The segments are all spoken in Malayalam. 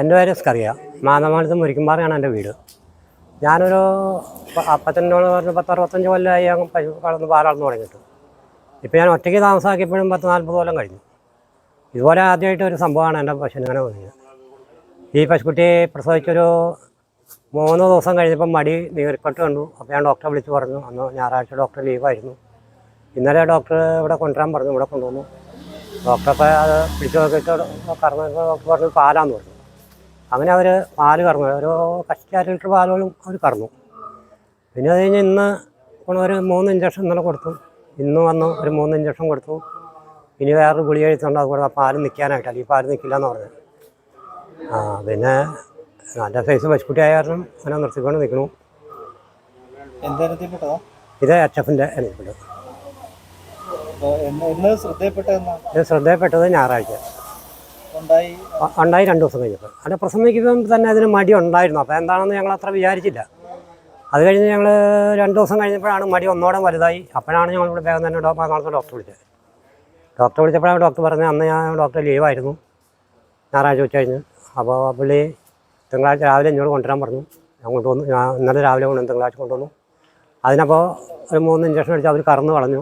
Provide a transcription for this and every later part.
എന്റെ പേര് സ്കറിയ. മാതമാനത്ത് മുരിക്കുംപാറയാണ് എന്റെ വീട്. ഞാനൊരു അപ്പത്തിനോട് പറഞ്ഞ് പത്ത് അറുപത്തഞ്ച് കൊല്ലമായി അങ്ങ് പശു കളന്ന് പാലളന്ന് തുടങ്ങിയിട്ട്. ഇപ്പോൾ ഞാൻ ഒറ്റയ്ക്ക് താമസമാക്കിയപ്പോഴും പത്ത് നാൽപ്പത് കൊല്ലം കഴിഞ്ഞു. ഇതുപോലെ ആദ്യമായിട്ട് ഒരു സംഭവമാണ് എന്റെ പശുവിന് ഇങ്ങനെ വന്നത് ഈ പശുക്കുട്ടിയെ പ്രസവിച്ചൊരു മൂന്ന് ദിവസം കഴിഞ്ഞപ്പം മടി നീർക്കെട്ട് കണ്ടു. അപ്പോൾ ഞാൻ ഡോക്ടറെ വിളിച്ച് പറഞ്ഞു. അന്ന് ഞായറാഴ്ച ഡോക്ടർ ലീവായിരുന്നു. ഇന്നലെ ഡോക്ടർ ഇവിടെ കൊണ്ടുവരാൻ പറഞ്ഞു. ഇവിടെ കൊണ്ടുവന്നു. ഡോക്ടറൊക്കെ അത് പിടിച്ചു നോക്കിയിട്ട് കറന്നു ഡോക്ടർ പറഞ്ഞു പാലാന്ന് പറഞ്ഞു. അങ്ങനെ അവർ പാൽ കറന്നു. ഓരോ കഷ്ടി അര ലിറ്റർ പാലുകളും അവർ കറന്നു. പിന്നെ അത് കഴിഞ്ഞ് ഇന്ന് ഒരു മൂന്ന് ഇഞ്ചക്ഷൻ ഇന്നലെ കൊടുത്തു. ഇന്ന് വന്നു ഒരു മൂന്ന് ഇഞ്ചക്ഷൻ കൊടുത്തു. ഇനി വേറൊരു ഗുളിക എഴുത്തുണ്ട് അത് കൊടുത്താൽ പാൽ നിൽക്കാനായിട്ടല്ല ഈ പാൽ നിൽക്കില്ല എന്ന് പറഞ്ഞു ആ പിന്നെ നല്ല സൈസ് പശുക്കുട്ടി ആയ കാരണം അങ്ങനെ നിർത്തിക്കൊണ്ട് നിൽക്കണു ഇത് എച്ച് എഫിന്റെ എനിക്കുണ്ട് ഇത് ശ്രദ്ധയിൽപ്പെട്ടത് ഞായറാഴ്ച. ഉണ്ടായി. രണ്ട് ദിവസം കഴിഞ്ഞപ്പോൾ അല്ല പ്രസംഗിക്കുമ്പം തന്നെ അതിന് മടി ഉണ്ടായിരുന്നു. അപ്പോൾ എന്താണെന്ന് ഞങ്ങൾ അത്ര വിചാരിച്ചില്ല. അത് കഴിഞ്ഞ് ഞങ്ങൾ രണ്ട് ദിവസം കഴിഞ്ഞപ്പോഴാണ് മടി ഒന്നോടെ വലുതായി. അപ്പോഴാണ് ഞങ്ങൾ ഇവിടെ വേഗം തന്നെ നാളത്തെ ഡോക്ടർ വിളിച്ചത്. ഡോക്ടർ വിളിച്ചപ്പോഴാണ് ഡോക്ടർ പറഞ്ഞത് അന്ന് ഞാൻ ഡോക്ടർ ലീവായിരുന്നു. ഞായറാഴ്ച ഉച്ച കഴിഞ്ഞ്. അപ്പോൾ പുള്ളി തിങ്കളാഴ്ച രാവിലെ എന്നോട് കൊണ്ടുവരാൻ പറഞ്ഞു. ഞാൻ കൊണ്ടുവന്നു. ഞാൻ ഇന്നലെ രാവിലെ കൊണ്ടുവന്ന് തിങ്കളാഴ്ച കൊണ്ടുവന്നു. അതിനപ്പോൾ ഒരു മൂന്ന് ഇഞ്ചക്ഷൻ അടിച്ച് അവർ കറന്ന് കളഞ്ഞു.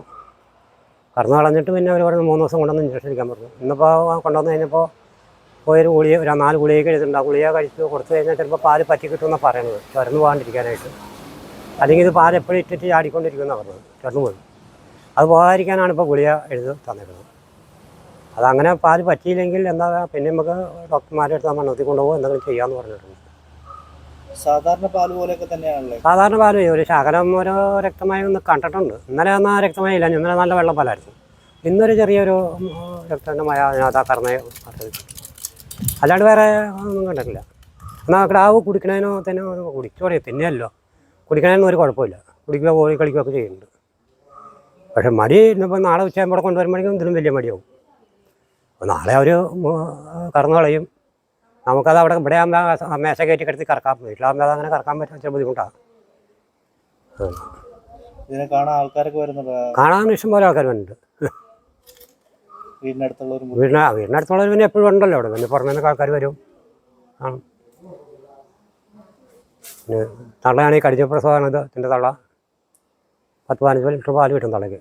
കറന്ന് കളഞ്ഞിട്ട് പിന്നെ അവർ പറഞ്ഞു മൂന്ന് ദിവസം കൊണ്ടുവന്ന് ഇഞ്ചക്ഷൻ അടിക്കാൻ പറഞ്ഞു. ഇന്നിപ്പോൾ കൊണ്ടുവന്ന് കഴിഞ്ഞപ്പോൾ പോയൊരു ഗുളിക ഒരു നാല് ഗുളിക കഴിച്ചിട്ടുണ്ട് ആ ഗുളിക കഴിച്ച് കൊടുത്തു കഴിഞ്ഞാൽ ചിലപ്പോൾ പാൽ പറ്റി കിട്ടുമെന്നാണ് പറയുന്നത്. ചുരന്ന് പോകാണ്ടിരിക്കാനായിട്ട്. അല്ലെങ്കിൽ ഇത് പാൽ എപ്പോഴും ഇട്ടിട്ട് ചാടിക്കൊണ്ടിരിക്കുമെന്നാണ് പറഞ്ഞത് ചുരന്ന് പോയി അത് പോകാതിരിക്കാനാണ് ഇപ്പോൾ ഗുളിക എഴുതി തന്നിരുന്നത്. അതങ്ങനെ പാൽ പറ്റിയില്ലെങ്കിൽ എന്താ പിന്നെ നമുക്ക് ഡോക്ടർമാരുടെ അടുത്ത് നമ്മൾ കൊണ്ടുപോകും എന്തെങ്കിലും ചെയ്യാമെന്ന് പറഞ്ഞിട്ടുണ്ട്. സാധാരണ പാൽ പോലെയൊക്കെ തന്നെയാണല്ലേ? സാധാരണ പാൽ ഒരു ശകലം ഒരു രക്തമായി ഒന്ന് കണ്ടിട്ടുണ്ട്. ഇന്നലെ ഒന്നും ആ രക്തമായി ഇല്ല. ഇന്നലെ നല്ല വെള്ളം പാലായിരുന്നു ഇന്നൊരു ചെറിയൊരു രക്തമായ അതിനകത്ത് ആ കറന്ന് അല്ലാണ്ട് വേറെ ഒന്നും കണ്ടിട്ടില്ല. എന്നാൽ കിടാവ് കുടിക്കണതിനോ തന്നെ കുടിച്ചോടെ തന്നെയല്ലോ കുടിക്കണതിനൊന്നും ഒരു കുഴപ്പമില്ല. കുടിക്കുക പോയി കളിക്കുകയൊക്കെ ചെയ്യുന്നുണ്ട്. പക്ഷെ മടി ഇന്നിപ്പോൾ നാളെ ഉച്ചയാകുമ്പോൾ കൊണ്ടുവരുമ്പോഴേക്കും ഇതിലും വലിയ മടിയാവും. അപ്പോൾ നാളെ അവർ കറന്നു കളയും. നമുക്കത് അവിടെ ഇവിടെ ആകുമ്പോൾ മേശ കയറ്റി കിടത്തി കറക്കാം. വീട്ടിലാകുമ്പോൾ അത് അങ്ങനെ കറക്കാൻ പറ്റാൻ ചില ബുദ്ധിമുട്ടാണ് ഇതിനെ കാണാൻ ആൾക്കാരൊക്കെ വരുന്നത് കാണാൻ ഇഷ്ടം പോലെ ആൾക്കാർ വരുന്നുണ്ട്. വീടിനടുത്തുള്ളവരും വീടിന വീടിനടുത്തുള്ളവർ പിന്നെ എപ്പോഴും ഉണ്ടല്ലോ അവിടെ. പിന്നെ പുറമേ നിന്നൊക്കെ ആൾക്കാർ വരും. ആ. പിന്നെ തള്ളയാണ് ഈ കടിച്ച പ്രസവമാണ് ഇത് എന്റെ തള്ള. പത്ത് പതിനഞ്ച് ലിറ്റർ പാൽ കിട്ടും തള്ളയ്ക്ക്.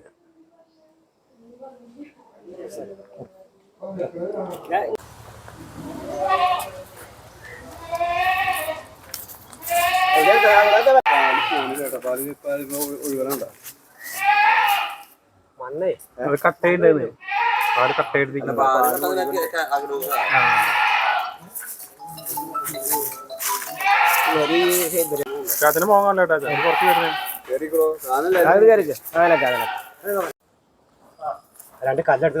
മണ്ണേ അത് കട്ട് ചെയ്തത് പാൽ കട്ട് ചെയ്തിരിക്കുന്നത് ചാച്ചന് പോകാൻ കേട്ടോ. ചാച്ചന് കുറച്ച് വരുന്നേ. രണ്ട് കല്ലെടുത്ത്